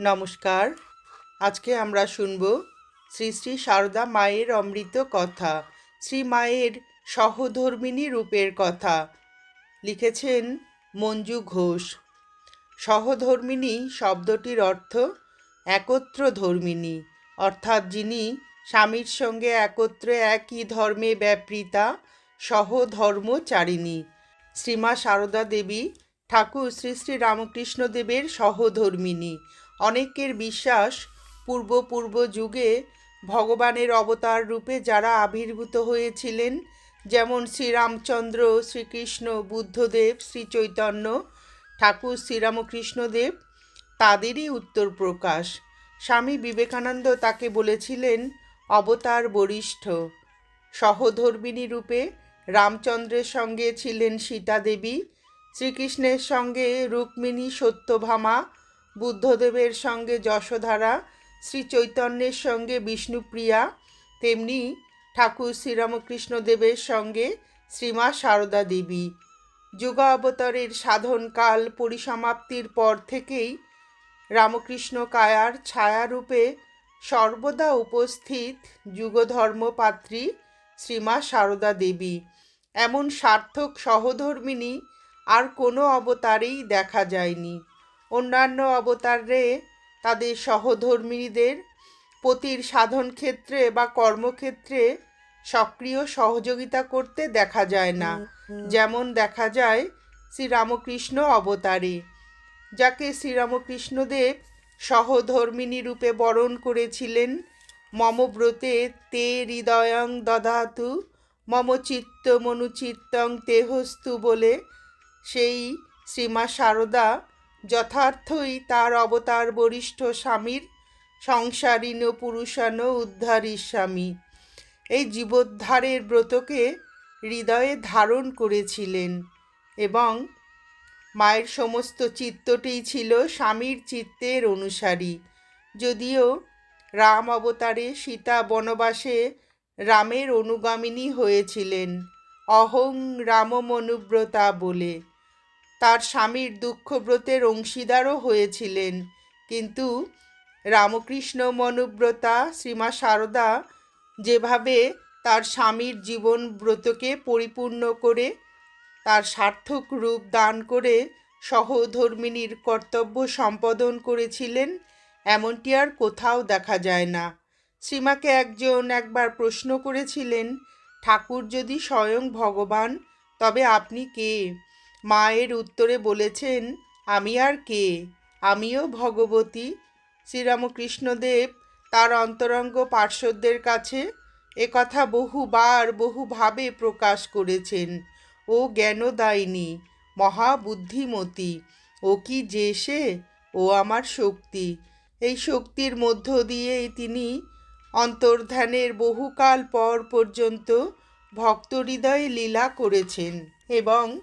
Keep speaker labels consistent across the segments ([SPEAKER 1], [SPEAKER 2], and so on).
[SPEAKER 1] নমস্কার। আজকে আমরা শুনব শ্রী শ্রী সারদা মায়ের অমৃত কথা, শ্রী মায়ের সহধর্মিনী রূপের কথা। লিখেছেন মঞ্জু ঘোষ। সহধর্মিনী শব্দটির অর্থ একত্র ধর্মিনী অর্থাৎ যিনি স্বামীর সঙ্গে একত্রে একই ধর্মে ব্যাপৃতা, সহধর্মচারিণী। শ্রীমা সারদা দেবী ঠাকুর শ্রী শ্রী রামকৃষ্ণ দেবের সহধর্মিনী অনেকের বিশ্বাস পূর্ব পূর্ব যুগে ভগবানের অবতার রূপে যারা আবির্ভূত হয়েছিলেন, যেমন শ্রীরামচন্দ্র, শ্রীকৃষ্ণ, বুদ্ধদেব শ্রী চৈতন্য ঠাকুর শ্রীরামকৃষ্ণদেব, তাদেরই উত্তর প্রকাশ স্বামী বিবেকানন্দ তাকে বলেছিলেন, অবতার বরিষ্ঠ। সহধর্মিনী রূপে রামচন্দ্রের সঙ্গে ছিলেন সীতা দেবী শ্রীকৃষ্ণের সঙ্গে রুক্মিণী সত্যভামা বুদ্ধদেবের সঙ্গে যশোধারা শ্রী চৈতন্যের সঙ্গে বিষ্ণুপ্রিয়া, তেমনি ঠাকুর শ্রীরামকৃষ্ণদেবের সঙ্গে শ্রীমা সারদা দেবী। যুগাবতারের সাধনকাল পরিসমাপ্তির পর থেকেই রামকৃষ্ণ কায়ার ছায়ারূপে সর্বদা উপস্থিত যুগধর্মপাত্রী শ্রীমা সারদা দেবী। এমন সার্থক সহধর্মিনী আর কোনো অবতারেই দেখা যায়নি। অন্যান্য অবতারে তাদের সহধর্মিনীদের পতির সাধন ক্ষেত্রে বা কর্মক্ষেত্রে সক্রিয় সহযোগিতা করতে দেখা যায় না। যেমন দেখা যায় শ্রীরামকৃষ্ণ অবতারে যাকে শ্রীরামকৃষ্ণদেব সহধর্মিনী রূপে বরণ করেছিলেন। মমব্রতে তে হৃদয়ং দধাতু মম চিত্ত মনুচিত্তং তেহস্তু বলে সেই শ্রীমা সারদা যথার্থই তার অবতার বরিষ্ঠ স্বামীর, সংসারীণ পুরুষান উদ্ধারী স্বামী। এই জীবোদ্ধারের ব্রতকে হৃদয়ে ধারণ করেছিলেন এবং মায়ের সমস্ত চিত্তটিই ছিল স্বামীর চিত্তের অনুসারী। যদিও রাম অবতারে সীতা বনবাসে রামের অনুগামিনী হয়েছিলেন, অহং রামমনুব্রতা বলে। তার স্বামীর দুঃখব্রতের অংশীদারও হয়েছিলেন। কিন্তু রামকৃষ্ণ মনুব্রতা, শ্রীমা সারদা যেভাবে তার স্বামীর জীবন ব্রতকে পরিপূর্ণ করে, তার সার্থক রূপ দান করে সহধর্মিনীর কর্তব্য সম্পাদন করেছিলেন, এমনটি আর কোথাও দেখা যায় না। শ্রীমাকে একজন একবার প্রশ্ন করেছিলেন, ঠাকুর যদি স্বয়ং ভগবান, তবে আপনি কে? মায়ের উত্তরে বলেছেন, আমি আর কে? আমিও ভগবতী। শ্রীরামকৃষ্ণদেব তার অন্তরঙ্গ পার্শ্বদের কাছে একথা বহুবার বহুভাবে প্রকাশ করেছেন। ও জ্ঞানদায়িনী, মহাবুদ্ধিমতী। ও কি যে সে? ও আমার শক্তি। এই শক্তির মধ্য দিয়েই তিনি অন্তর্ধানের বহুকাল পর পর্যন্ত ভক্ত হৃদয়ে লীলা করেছেন এবং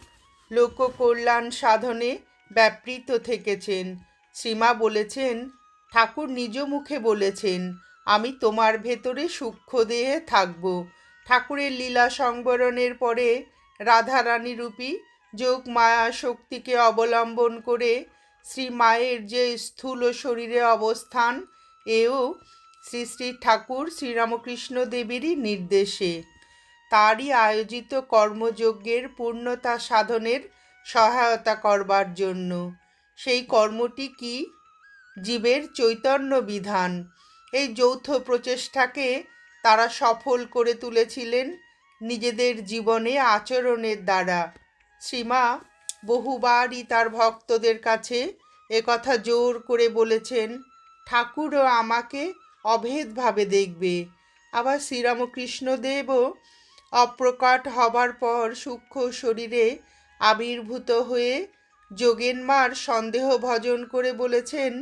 [SPEAKER 1] লোককল্যাণ সাধনে ব্যাপৃত থেকেছেন। শ্রীমা বলেছেন, ঠাকুর নিজ মুখে বলেছেন, আমি তোমার ভেতরে সূক্ষ্ম দেহে থাকব। ঠাকুরের লীলা সংবরণের পরে রাধারানী রূপী যোগ মায়া শক্তিকে অবলম্বন করে শ্রী মায়ের যে স্থূল শরীরে অবস্থান, এও শ্রী শ্রী ঠাকুর শ্রীরামকৃষ্ণ দেবীরই নির্দেশে। তারই আয়োজিত কর্মযজ্ঞের পূর্ণতা সাধনের সহায়তা করবার জন্য। সেই কর্মটি কি? জীবের চৈতন্য বিধান। এই যৌথ প্রচেষ্টাকে তারা সফল করে তুলেছিলেন নিজেদের জীবনে আচরণের দ্বারা। শ্রীমা বহুবারই তার ভক্তদের কাছে একথা জোর করে বলেছেন, ঠাকুরও আমাকে অভেদভাবে দেখবে। আবার শ্রীরামকৃষ্ণদেবও অপ্রকট হবার পর সূক্ষ্ম শরীরে আবির্ভূত হয়ে যোগেনমার সন্দেহ ভজন করে বলেছেন,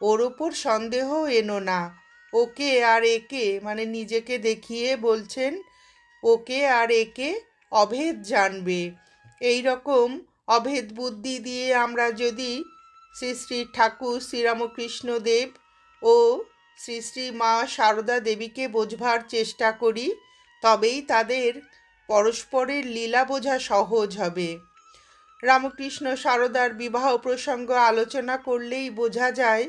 [SPEAKER 1] ওর ওপর সন্দেহ এনো না। ওকে আর একে মানে নিজেকে দেখিয়ে বলছেন, ওকে আর একে অভেদ জানবে। এই রকম অভেদ বুদ্ধি দিয়ে আমরা যদি শ্রী শ্রী ঠাকুর শ্রীরামকৃষ্ণ দেব ও শ্রী শ্রী মা সারদা দেবীকে বোঝবার চেষ্টা করি তবেই তাদের পরস্পরের লীলা বোঝা সহজ হবে। রামকৃষ্ণ সারদার বিবাহ প্রসঙ্গ আলোচনা করলেই বোঝা যায়,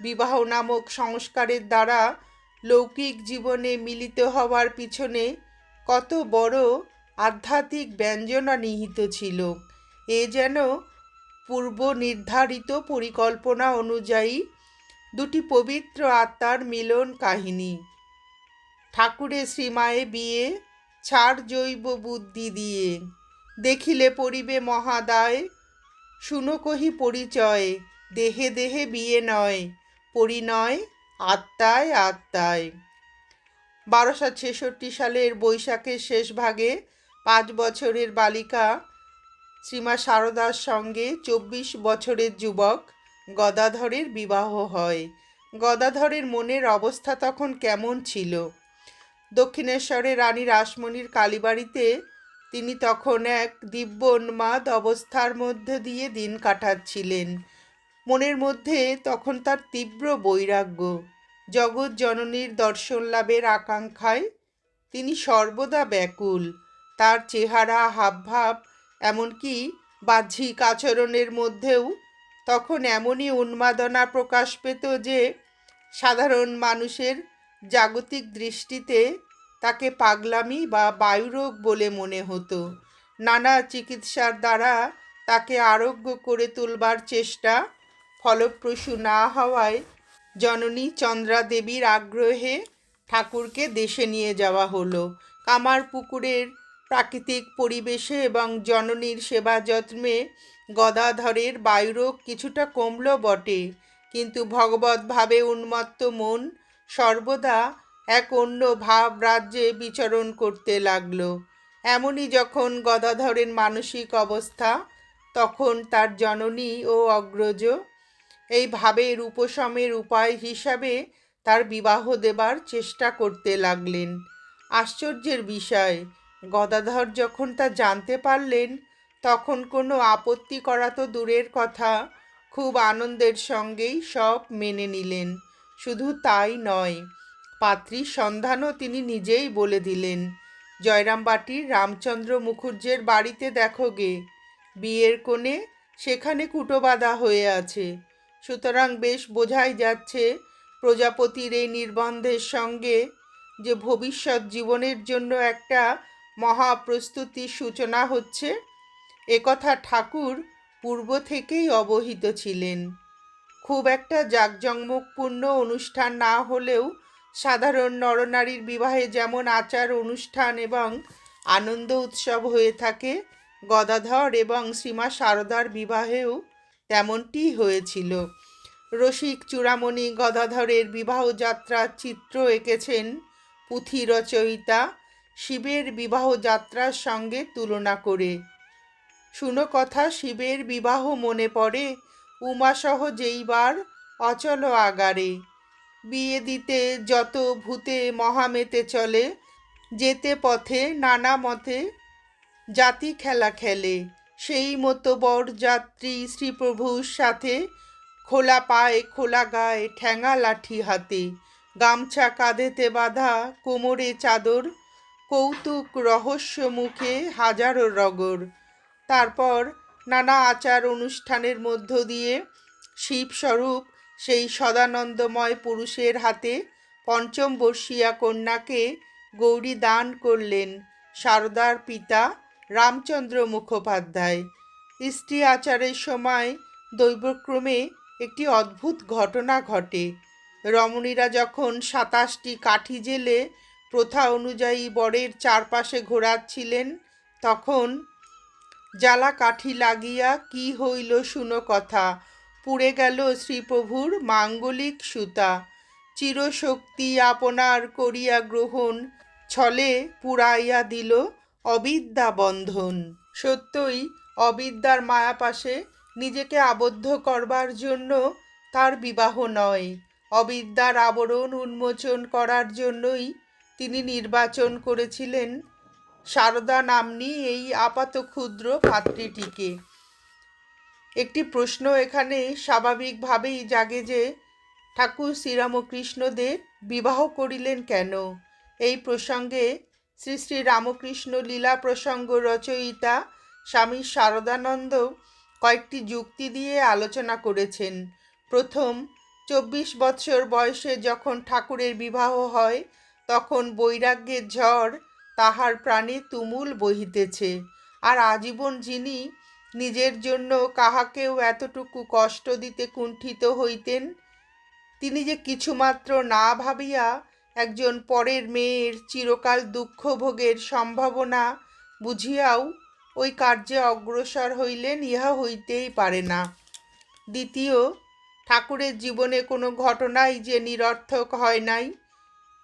[SPEAKER 1] বিবাহ নামক সংস্কারের দ্বারা লৌকিক জীবনে মিলিত হওয়ার পিছনে কত বড় আধ্যাত্মিক ব্যঞ্জনা নিহিত ছিল। এ যেন পূর্ব নির্ধারিত পরিকল্পনা অনুযায়ী দুটি পবিত্র আত্মার মিলন কাহিনী। ঠাকুরের শ্রীমায়ে বিয়ে, ছাড় জৈব বুদ্ধি দিয়ে। দেখিলে পরিবে মহাদায়, শুনো কহি পরিচয়, দেহে দেহে বিয়ে নয়, পরিণয় আত্মায় আত্মায়। বারোশো ছেষট্টি সালের বৈশাখের শেষ ভাগে পাঁচ বছরের বালিকা শ্রীমা সারদার সঙ্গে চব্বিশ বছরের যুবক গদাধরের বিবাহ হয়। গদাধরের মনের অবস্থা তখন কেমন ছিল? দক্ষিণেশ্বরে রানী রাসমণির কালীবাড়িতে তিনি তখন এক দিব্য উন্মাদ অবস্থার মধ্য দিয়ে দিন কাটাচ্ছিলেন। মনের মধ্যে তখন তার তীব্র বৈরাগ্য। জগৎ জননীর দর্শন লাভের আকাঙ্ক্ষায় তিনি সর্বদা ব্যাকুল। তার চেহারা হাবভাব, এমনকি বাহ্যিক আচরণের মধ্যেও তখন এমনই উন্মাদনা প্রকাশ পেত যে সাধারণ মানুষের জাগতিক দৃষ্টিতে তাকে পাগলামি বা বায়ুরোগ বলে মনে হতো। নানা চিকিৎসার দ্বারা তাকে আরোগ্য করে তুলবার চেষ্টা ফলপ্রসূ না হওয়ায় জননী চন্দ্রা দেবীর আগ্রহে ঠাকুরকে দেশে নিয়ে যাওয়া হলো। কামার পুকুরের প্রাকৃতিক পরিবেশে এবং জননীর সেবা যত্নে গদাধরের বায়ুরোগ কিছুটা কমল বটে, কিন্তু ভগবতভাবে উন্মত্ত মন সর্বদা এক অন্য ভাব রাজ্যে বিচরণ করতে লাগল। এমনই যখন গদাধরের মানসিক অবস্থা, তখন তার জননী ও অগ্রজ এই ভাবের উপশমের উপায় হিসাবে তার বিবাহ দেবার চেষ্টা করতে লাগলেন। আশ্চর্যের বিষয়, গদাধর যখন তা জানতে পারলেন, তখন কোনো আপত্তি করা তো দূরের কথা, খুব আনন্দের সঙ্গেই সব মেনে নিলেন। শুধু তাই নয়, পাত্রীর সন্ধানও তিনি নিজেই বলে দিলেন জয়রামবাটির রামচন্দ্র মুখুজ্জের বাড়িতে দেখো গে, বিয়ের কোণে সেখানে কুটোবাদা হয়ে আছে, সুতরাং বেশ বোঝাই যাচ্ছে প্রজাপতির এই নির্বন্ধের সঙ্গে যে ভবিষ্যৎ জীবনের জন্য একটা মহাপ্রস্তুতির সূচনা হচ্ছে একথা ঠাকুর পূর্ব থেকেই অবহিত ছিলেন। খুব একটা জাঁকজমকপূর্ণ অনুষ্ঠান না হলেও সাধারণ নরনারীর বিবাহে যেমন আচার অনুষ্ঠান এবং আনন্দ উৎসব হয়ে থাকে, গদাধর এবং শ্রীমা সারদার বিবাহেও তেমনটি হয়েছিল। রসিক চূড়ামণি গদাধরের বিবাহ যাত্রার চিত্র এঁকেছেন পুঁথি রচয়িতা শিবের বিবাহ যাত্রার সঙ্গে তুলনা করে। শুনো কথা, শিবের বিবাহ মনে পড়ে উমাসহ যেইবার অচল আগারে। বিয়ে দিতে যত ভূতে মহামেতে চলে, যেতে পথে নানা মতে জাতি খেলা খেলে। সেই মতো বরযাত্রী শ্রীপ্রভুর সাথে খোলা পায়ে খোলা গায়ে ঠ্যাঙা লাঠি হাতে। গামছা কাঁধেতে বাঁধা কোমরে চাদর, কৌতুক রহস্য মুখে হাজারো রগর। তারপর নানা আচার অনুষ্ঠানের মধ্য দিয়ে শিবস্বরূপ সেই সদানন্দময় পুরুষের হাতে পঞ্চম বর্ষিয়া কন্যাকে গৌরী দান করলেন সারদার পিতা রামচন্দ্র মুখোপাধ্যায়। স্ত্রী আচারের সময় দৈবক্রমে একটি অদ্ভুত ঘটনা ঘটে। রমণীরা যখন সাতাশটি কাঠি জেলে প্রথা অনুযায়ী বরের চারপাশে ঘোরাচ্ছিলেন, তখন জ্বালা কাঠি লাগিয়া কি হইল শুনো কথা। পুড়ে গেল শ্রীপ্রভুর মাঙ্গলিক সুতা। চিরশক্তি আপনার করিয়া গ্রহণ, ছলে পুড়াইয়া দিল অবিদ্যা বন্ধন। সত্যই অবিদ্যার মায়াপাশে নিজেকে আবদ্ধ করবার জন্য তার বিবাহ নয়। অবিদ্যার আবরণ উন্মোচন করার জন্যই তিনি নির্বাচন করেছিলেন সারদা নামনি এই আপাত ক্ষুদ্র পাত্রীটিকে। একটি প্রশ্ন এখানে স্বাভাবিকভাবেই জাগে যে, ঠাকুর শ্রীরামকৃষ্ণদেব বিবাহ করিলেন কেন? এই প্রসঙ্গে শ্রী শ্রী রামকৃষ্ণ লীলা প্রসঙ্গ রচয়িতা স্বামী শারদানন্দ কয়েকটি যুক্তি দিয়ে আলোচনা করেছেন। প্রথম, চব্বিশ বৎসর বয়সে যখন ঠাকুরের বিবাহ হয়, তখন বৈরাগ্যের ঝড় তাহার প্রাণে তুমুল বহিতেছে। আর আজীবন যিনি নিজের জন্য কাহাকেও এতটুকু কষ্ট দিতে কুণ্ঠিত হইতেন, তিনি যে কিছুমাত্র না ভাবিয়া একজন পরের মেয়ের চিরকাল দুঃখ ভোগের সম্ভাবনা বুঝিয়াও ওই কার্যে অগ্রসর হইলেন, ইহা হইতেই পারে না। দ্বিতীয়, ঠাকুরের জীবনে কোনো ঘটনাই যে নিরর্থক হয় নাই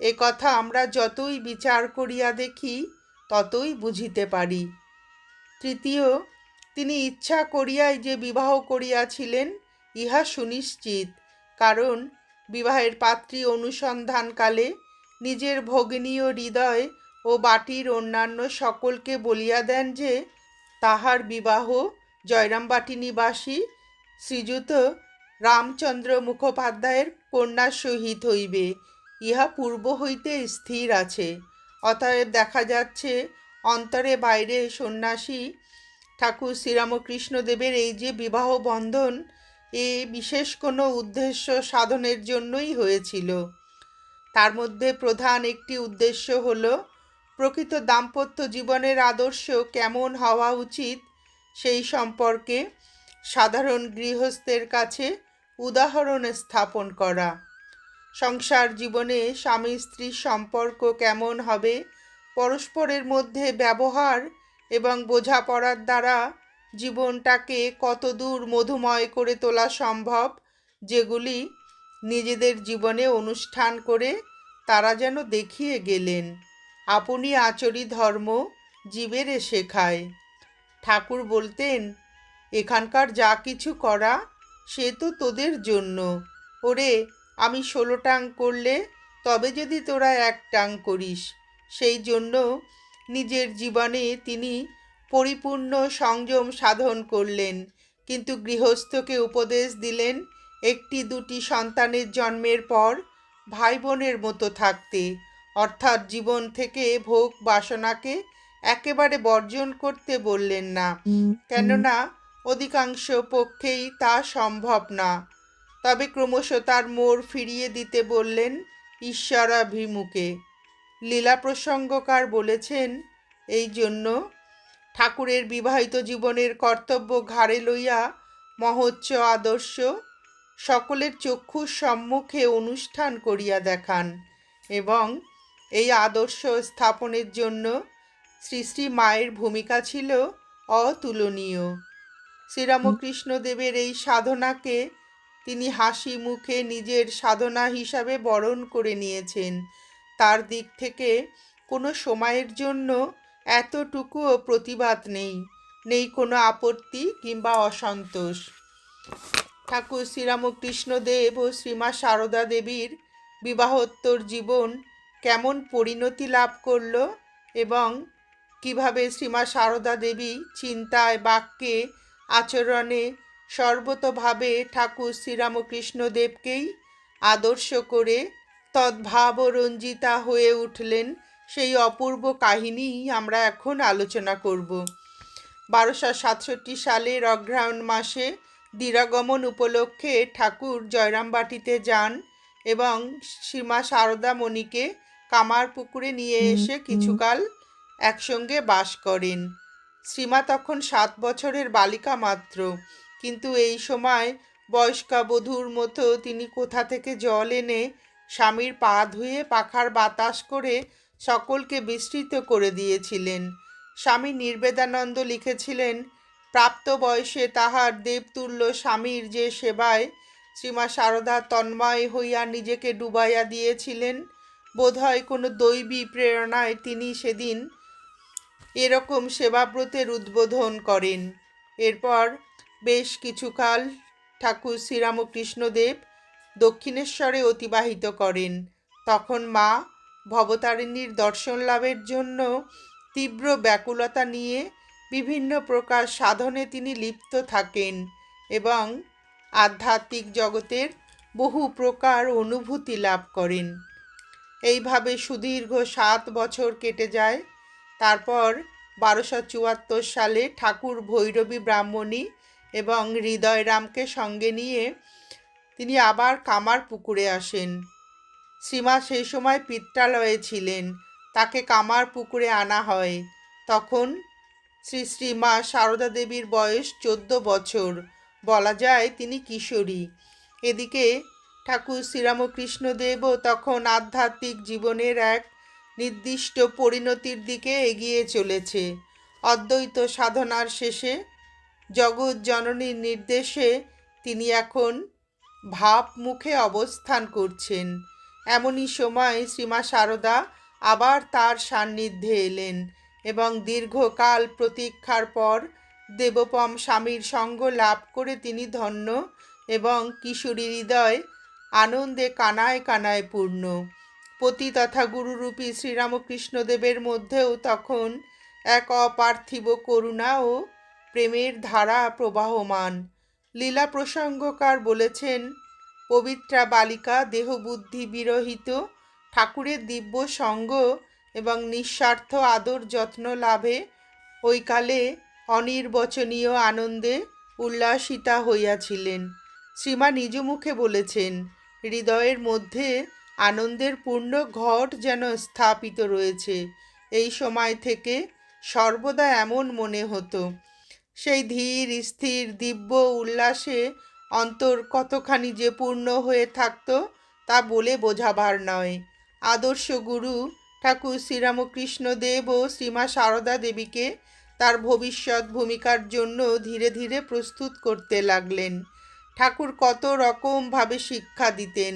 [SPEAKER 1] এ কথা আমরা যতই বিচার করিয়া দেখি, ততই বুঝিতে পারি। তৃতীয়, তিনি ইচ্ছা করিয়াই যে বিবাহ করিয়াছিলেন, ইহা সুনিশ্চিত, কারণ বিবাহের পাত্রী অনুসন্ধানকালে নিজের ভগ্নীয় হৃদয় ও বাটির অন্যান্য সকলকে বলিয়া দেন যে, তাহার বিবাহ জয়রামবাটি নিবাসী শ্রীযুত রামচন্দ্র মুখোপাধ্যায়ের কন্যার সহিত হইবে। ইহা পূর্ব হইতে স্থির আছে। অতএব দেখা যাচ্ছে, অন্তরে বাইরে সন্ন্যাসী ঠাকুর শ্রীরামকৃষ্ণদেবের এই যে বিবাহ বন্ধন, এ বিশেষ কোনো উদ্দেশ্য সাধনের জন্যই হয়েছিল। তার মধ্যে প্রধান একটি উদ্দেশ্য হল, প্রকৃত দাম্পত্য জীবনের আদর্শ কেমন হওয়া উচিত সেই সম্পর্কে সাধারণ গৃহস্থের কাছে উদাহরণ স্থাপন করা। সংসার জীবনে স্বামী স্ত্রীর সম্পর্ক কেমন হবে, পরস্পরের মধ্যে ব্যবহার এবং বোঝাপড়ার দ্বারা জীবনটাকে কতদূর মধুময় করে তোলা সম্ভব, যেগুলি নিজেদের জীবনে অনুষ্ঠান করে তারা যেন দেখিয়ে গেলেন। আপনি আচরি ধর্ম জীবেরে শেখায়। ঠাকুর বলতেন, এখানকার যা কিছু করা, সে তো তোদের জন্য। ওরে আমি ষোলো টাং করলে তবে যদি তোরা এক টাং করিস। সেই জন্য নিজের জীবনে তিনি পরিপূর্ণ সংযম সাধন করলেন। কিন্তু গৃহস্থকে উপদেশ দিলেন একটি দুটি সন্তানের জন্মের পর ভাই বোনের মতো থাকতে। অর্থাৎ জীবন থেকে ভোগ বাসনাকে একেবারে বর্জন করতে বললেন না। কেননা অধিকাংশ পক্ষেই তা সম্ভব না। তবে ক্রমশ তার মোড় ফিরিয়ে দিতে বললেন ঈশ্বরাভিমুখে। লীলা প্রসঙ্গকার বলেছেন, এই জন্য ঠাকুরের বিবাহিত জীবনের কর্তব্য ঘাড়ে লইয়া মহোচ্চ আদর্শ সকলের চক্ষুর সম্মুখে অনুষ্ঠান করিয়া দেখান এবং এই আদর্শ স্থাপনের জন্য শ্রী শ্রী মায়ের ভূমিকা ছিল অতুলনীয়। শ্রীরামকৃষ্ণদেবের এই সাধনাকে তিনি হাসি মুখে নিজের সাধনা হিসাবে বরণ করে নিয়েছেন। তার দিক থেকে কোনো সময়ের জন্য এতটুকুও প্রতিবাদ নেই নেই কোনো আপত্তি কিংবা অসন্তোষ। ঠাকুর শ্রীরামকৃষ্ণদেব ও শ্রীমা সারদা দেবীর বিবাহোত্তর জীবন কেমন পরিণতি লাভ করল এবং কীভাবে শ্রীমা সারদা দেবী চিন্তায় বাক্যে, আচরণে সর্বতভাবে ঠাকুর শ্রীরামকৃষ্ণদেবকেই আদর্শ করে তদ্ভাব রঞ্জিতা হয়ে উঠলেন সেই অপূর্ব কাহিনী আমরা এখন আলোচনা করব। বারোশো সাতষট্টি সালের অগ্রহায়ণ মাসে দিরাগমন উপলক্ষে ঠাকুর জয়রামবাটিতে যান এবং শ্রীমা সারদা মণিকে কামার পুকুরে নিয়ে এসে কিছুকাল একসঙ্গে বাস করেন। শ্রীমা তখন সাত বছরের বালিকা মাত্র। কিন্তু এই সময় বয়স্কা বধূর মতো তিনি কোথা থেকে জল এনে স্বামীর পা ধুয়ে পাখার বাতাস করে সকলকে বিস্তৃত করে দিয়েছিলেন। স্বামী নির্বেদানন্দ লিখেছিলেন, প্রাপ্ত বয়সে তাহার দেবতুল্য স্বামীর যে সেবায় শ্রীমা সারদা তন্ময় হইয়া নিজেকে ডুবাইয়া দিয়েছিলেন বোধহয় কোনো দৈবী প্রেরণায় তিনি সেদিন এরকম সেবাব্রতের উদ্বোধন করেন। এরপর বেশ কিছুকাল ঠাকুর শ্রীরামকৃষ্ণদেব দক্ষিণেশ্বরে অতিবাহিত করেন। তখন মা ভবতারিণীর দর্শন লাভের জন্য তীব্র ব্যাকুলতা নিয়ে বিভিন্ন প্রকার সাধনে তিনি লিপ্ত থাকেন এবং আধ্যাত্মিক জগতের বহু প্রকার অনুভূতি লাভ করেন। এইভাবে সুদীর্ঘ সাত বছর কেটে যায়। তারপর বারোশো চুয়াত্তর সালে ঠাকুর ভৈরবী ব্রাহ্মণী এবং হৃদয়রামকে সঙ্গে নিয়ে তিনি আবার কামার পুকুরে আসেন। শ্রীমা সেই সময় পিত্রালয়ে ছিলেন। তাকে কামার পুকুরে আনা হয়। তখন শ্রী শ্রীমা সারদা দেবীর বয়স চোদ্দ বছর। বলা যায় তিনি কিশোরী। এদিকে ঠাকুর শ্রীরামকৃষ্ণদেবও তখন আধ্যাত্মিক জীবনের এক নির্দিষ্ট পরিণতির দিকে এগিয়ে চলেছে। অদ্বৈত সাধনার শেষে জগৎ জননীর নির্দেশে তিনি এখন ভাব মুখে অবস্থান করছেন। এমনই সময় শ্রীমা সারদা আবার তার সান্নিধ্যে এলেন এবং দীর্ঘকাল প্রতীক্ষার পর দেবপম স্বামীর সঙ্গ লাভ করে তিনি ধন্য এবং কিশোরী হৃদয় আনন্দে কানায় কানায় পূর্ণ। পতি তথা গুরুরূপী শ্রীরামকৃষ্ণদেবের মধ্যেও তখন এক অপার্থিব করুণা ও প্রেমের ধারা প্রবাহমান। লীলা প্রসঙ্গকার বলেছেন, পবিত্রা বালিকা দেহবুদ্ধি বিরহিত, ঠাকুরের দিব্য সঙ্গ এবং নিঃস্বার্থ আদর যত্ন লাভে ওই কালে অনির্বচনীয় আনন্দে উল্লাসিতা হইয়াছিলেন। শ্রীমা নিজ মুখে বলেছেন, হৃদয়ের মধ্যে আনন্দের পূর্ণ ঘট যেন স্থাপিত রয়েছে। এই সময় থেকে সর্বদা এমন মনে হতো। সেই ধীর, স্থির, দিব্য উল্লাসে অন্তর কতখানি যে পূর্ণ হয়ে থাকতো তা বলে বোঝাবার নয়। আদর্শ গুরু ঠাকুর শ্রীরামকৃষ্ণ দেব ও শ্রীমা সারদা দেবীকে তার ভবিষ্যৎ ভূমিকার জন্য ধীরে ধীরে প্রস্তুত করতে লাগলেন। ঠাকুর কত রকমভাবে শিক্ষা দিতেন।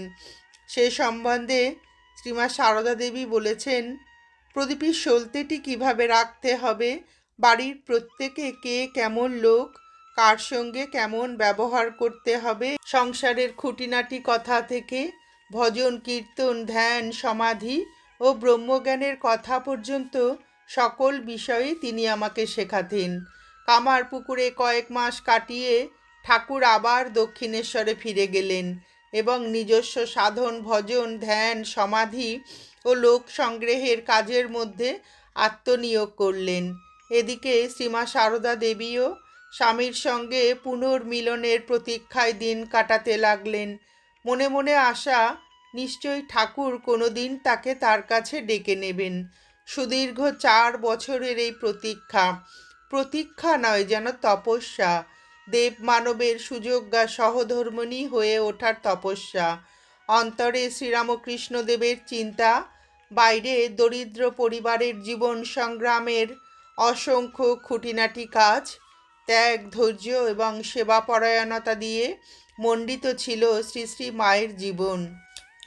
[SPEAKER 1] সে সম্বন্ধে শ্রীমা সারদা দেবী বলেছেন, প্রদীপের সলতেটি কীভাবে রাখতে হবে বাড়ির প্রত্যেকে কে কেমন লোক, কার সঙ্গে কেমন ব্যবহার করতে হবে, সংসারের খুঁটিনাটি কথা থেকে, ভজন, কীর্তন, ধ্যান, সমাধি ও ব্রহ্মজ্ঞানের কথা পর্যন্ত সকল বিষয়ে তিনি আমাকে শেখাতেন। কামার পুকুরে কয়েক মাস কাটিয়ে ঠাকুর আবার দক্ষিণেশ্বরে ফিরে গেলেন এবং নিজস্ব সাধন, ভজন, ধ্যান, সমাধি ও লোক সংগ্রহের কাজের মধ্যে আত্মনিয়োগ করলেন। এদিকে শ্রীমা সারদা দেবীও স্বামীর সঙ্গে পুনর্মিলনের প্রতীক্ষায় দিন কাটাতে লাগলেন। মনে মনে আশা, নিশ্চয়ই ঠাকুর কোনো দিন তাকে তার কাছে ডেকে নেবেন। সুদীর্ঘ চার বছরের এই প্রতীক্ষা। প্রতীক্ষা নয় যেন তপস্যা। দেব মানবের সুযোগ্যা সহধর্মণী হয়ে ওঠার তপস্যা। অন্তরে শ্রীরামকৃষ্ণদেবের চিন্তা, বাইরে দরিদ্র পরিবারের জীবন সংগ্রামের অসংখ্য খুঁটিনাটি কাজ, ত্যাগ, ধৈর্য এবং সেবাপরায়ণতা দিয়ে মণ্ডিত ছিল শ্রী শ্রী মায়ের জীবন।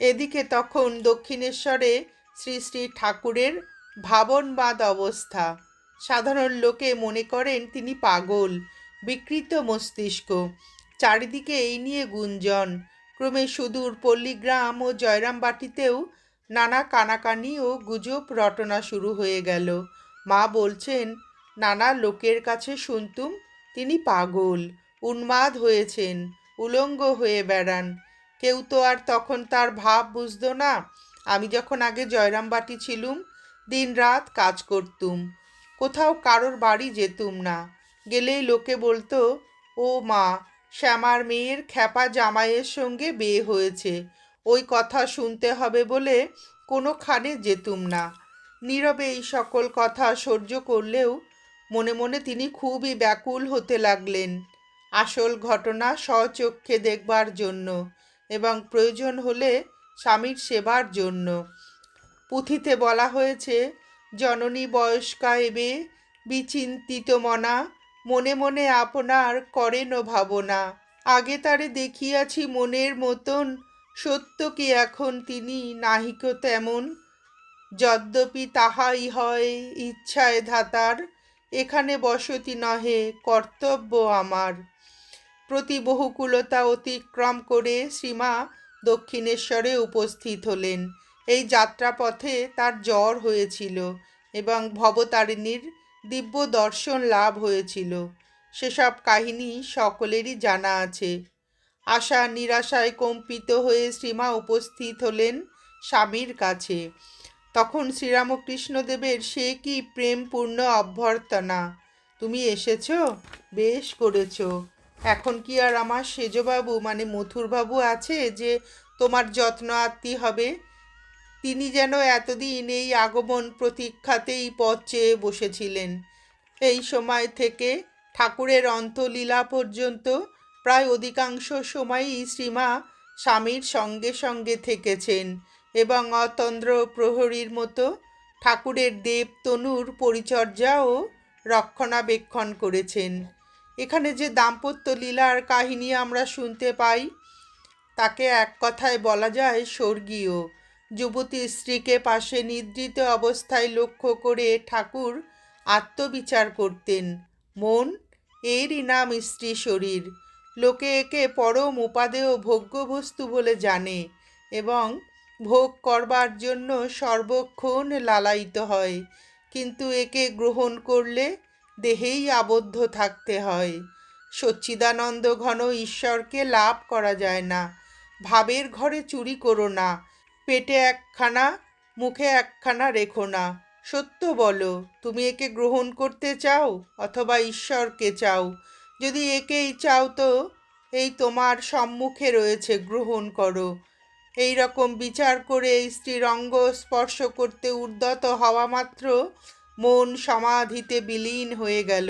[SPEAKER 1] এদিকে তখন দক্ষিণেশ্বরে শ্রী শ্রী ঠাকুরের ভাবনবাদ অবস্থা। সাধারণ লোকে মনে করেন তিনি পাগল, বিকৃত মস্তিষ্ক। চারিদিকে এই নিয়ে গুঞ্জন। ক্রমে সুদূর পল্লীগ্রাম ও জয়রামবাটিতেও নানা কানাকানি ও গুজব রটনা শুরু হয়ে গেল। মা বলছেন, নানা লোকের কাছে শুনতুম, তিনি পাগল, উন্মাদ হয়েছেন, উলঙ্গ হয়ে বেড়ান। কেউ তো আর তখন তার ভাব বুঝতো না। আমি যখন আগে জয়রামবাটি ছিলুম দিন রাত কাজ করতুম। কোথাও কারোর বাড়ি যেতুম না। গেলেই লোকে বলতো, ও মা, শ্যামার মেয়ের খ্যাপা জামাইয়ের সঙ্গে বিয়ে হয়েছে। ওই কথা শুনতে হবে বলে কোনোখানে যেতুম না। নীরবে এই সকল কথা সহ্য করলেও মনে মনে তিনি খুবই ব্যাকুল হতে লাগলেন। আসল ঘটনা স্বচক্ষে দেখবার জন্য এবং প্রয়োজন হলে স্বামীর সেবার জন্য। পুঁথিতে বলা হয়েছে, জননী বয়স্কা এবে বিচিন্তিত মনা, মনে মনে আপনার করেন ভাবনা। আগে তারে দেখিয়াছি মনের মতন, সত্য কি এখন তিনি নাহিক তেমন? যদ্যপি তাহাই হয় ইচ্ছায় ধাতার, এখানে বসতি নহে, কর্তব্য আমার। প্রতি বহুকুলতা অতিক্রম করে শ্রীমা দক্ষিণেশ্বরে উপস্থিত হলেন। এই যাত্রাপথে তার জ্বর হয়েছিল এবং ভবতারিণীর দিব্য দর্শন লাভ হয়েছিল। সেসব কাহিনী সকলেরই জানা আছে। আশা নিরাশায় কম্পিত হয়ে শ্রীমা উপস্থিত হলেন স্বামীর কাছে। তখন শ্রীরামকৃষ্ণদেবের সে কি প্রেমপূর্ণ অভ্যর্থনা। তুমি এসেছ? বেশ করেছ। এখন কি আর আমার সেজবাবু মানে মথুরবাবু আছে যে তোমার যত্ন আত্মী হবে? তিনি যেন এতদিন এই আগমন প্রতীক্ষাতেই পথ চেয়ে বসেছিলেন। এই সময় থেকে ঠাকুরের অন্তলীলা পর্যন্ত প্রায় অধিকাংশ সময়ই শ্রীমা স্বামীর সঙ্গে সঙ্গে থেকেছেন। এবং অতন্দ্র প্রহরীর মতো ঠাকুরের দেবতনুর পরিচর্যা ও রক্ষণাবেক্ষণ করেছেন। এখানে যে দাম্পত্য লীলার কাহিনী আমরা শুনতে পাই, তাকে এক কথায় বলা যায় স্বর্গীয়। যুবতী স্ত্রীকে পাশে নিদ্রিত অবস্থায় লক্ষ্য করে ঠাকুর আত্মবিচার করতেন। মন, এরই নাম স্ত্রী শরীর। লোকে একে পরম উপাদেয় ভোগ্যবস্তু বলে জানে এবং ভোগ করবার জন্য সর্বক্ষণ লালায়িত হয়, কিন্তু একে গ্রহণ করলে দেহেই আবদ্ধ থাকতে হয়। সচ্চিদানন্দ ঘন ঈশ্বরকে লাভ করা যায় না, ভাবের ঘরে চুরি করো না, পেটে একখানা, মুখে একখানা রেখো না। সত্য বলো, তুমি একে গ্রহণ করতে চাও অথবা ঈশ্বরকে চাও? যদি একেই চাও তো এই তোমার সম্মুখে রয়েছে, গ্রহণ করো। এই রকম বিচার করে স্ত্রীর অঙ্গ স্পর্শ করতে উদ্যত হওয়া মাত্র মন সমাধিতে বিলীন হয়ে গেল।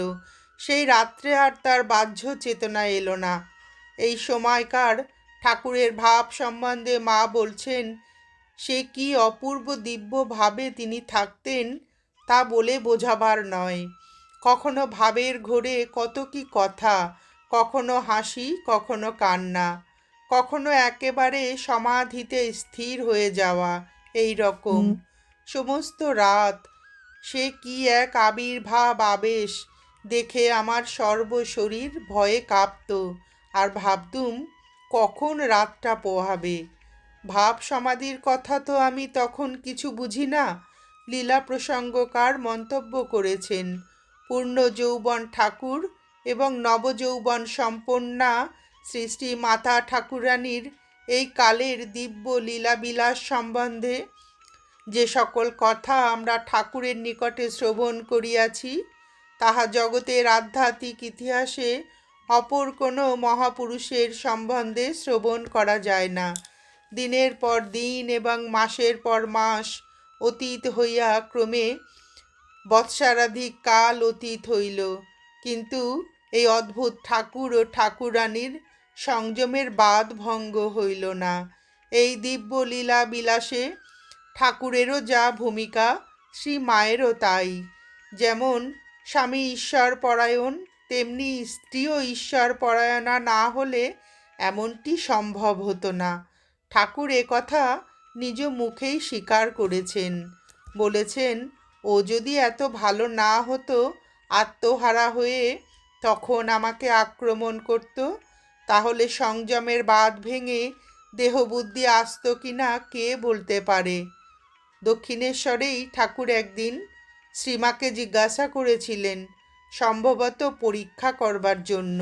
[SPEAKER 1] সেই রাত্রে আর তার বাহ্য চেতনা এলো না। এই সময়কার ঠাকুরের ভাব সম্বন্ধে মা বলছেন, সে কি অপূর্ব দিব্য ভাবে তিনি থাকতেন তা বলে বোঝাবার নয়। কখনো ভাবের ঘোরে কত কি কথা, কখনো হাসি, কখনো কান্না। কখনো একেবারে সমাধিতে স্থির হয়ে যাওয়া এই রকম সমস্ত রাত সে কি এক আবির্ভাব আবেশ দেখে আমার সর্বশরীর ভয়ে কাঁপত আর ভাবতুম কখন রাতটা পোহাবে। ভাব সমাধির কথা তো আমি তখন কিছু বুঝি না। লীলা প্রসঙ্গকার মন্তব্য করেছেন পূর্ণ যৌবন ঠাকুর এবং নবযৌবন সম্পন্না শ্রী শ্রী মাতা ঠাকুরানীর এই কালের দিব্য লীলাবিলাস সম্বন্ধে যে সকল কথা আমরা ঠাকুরের নিকটে শ্রবণ করিয়াছি, তাহা জগতের আধ্যাত্মিক ইতিহাসে অপর কোনো মহাপুরুষের সম্বন্ধে শ্রবণ করা যায় না। দিনের পর দিন এবং মাসের পর মাস অতীত হইয়া ক্রমে বৎসারাধিক কাল অতীত হইল। কিন্তু এই অদ্ভুত ঠাকুর ও ঠাকুরানীর সংযমের বাদ ভঙ্গ হইল না। এই দিব্য লীলা বিলাসে ঠাকুরেরও যা ভূমিকা, শ্রী মায়েরও তাই। যেমন স্বামী ঈশ্বর পরায়ণ তেমনি স্ত্রীও ঈশ্বর পরায়ণা না হলে এমনটি সম্ভব হতো না। ঠাকুর কথা নিজ মুখেই স্বীকার করেছেন। বলেছেন, ও যদি এত ভালো না হতো, আত্মহারা হয়ে তখন আমাকে আক্রমণ করত তাহলে সংযমের বাঁধ ভেঙে দেহবুদ্ধি আসত কিনা কে বলতে পারে? দক্ষিণেশ্বরেই ঠাকুর একদিন শ্রীমাকে জিজ্ঞাসা করেছিলেন, সম্ভবত পরীক্ষা করবার জন্য।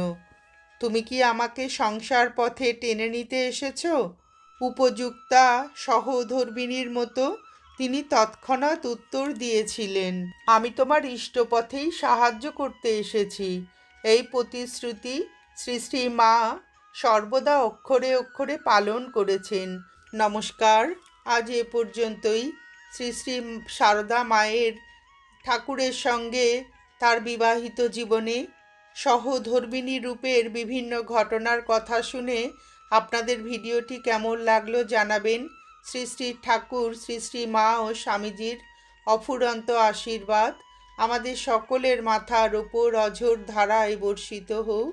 [SPEAKER 1] তুমি কি আমাকে সংসার পথে টেনে নিতে এসেছ? উপযুক্তা সহধর্মিনীর মতো তিনি তৎক্ষণাৎ উত্তর দিয়েছিলেন, আমি তোমার ইষ্টপথেই সাহায্য করতে এসেছি। এই প্রতিশ্রুতি শ্রী শ্রী মা সর্বদা অক্ষরে অক্ষরে পালন করেছেন। নমস্কার। আজ এ পর্যন্তই। শ্রী শ্রী সারদা মায়ের ঠাকুরের সঙ্গে তার বিবাহিত জীবনে সহধর্মিনী রূপের বিভিন্ন ঘটনার কথা শুনে আপনাদের ভিডিওটি কেমন লাগল জানাবেন। শ্রী শ্রী ঠাকুর, শ্রী শ্রী মা ও স্বামীজির অফুরন্ত আশীর্বাদ। আমাদের সকলের মাথার ওপর অঝোর ধারায় বর্ষিত হোক।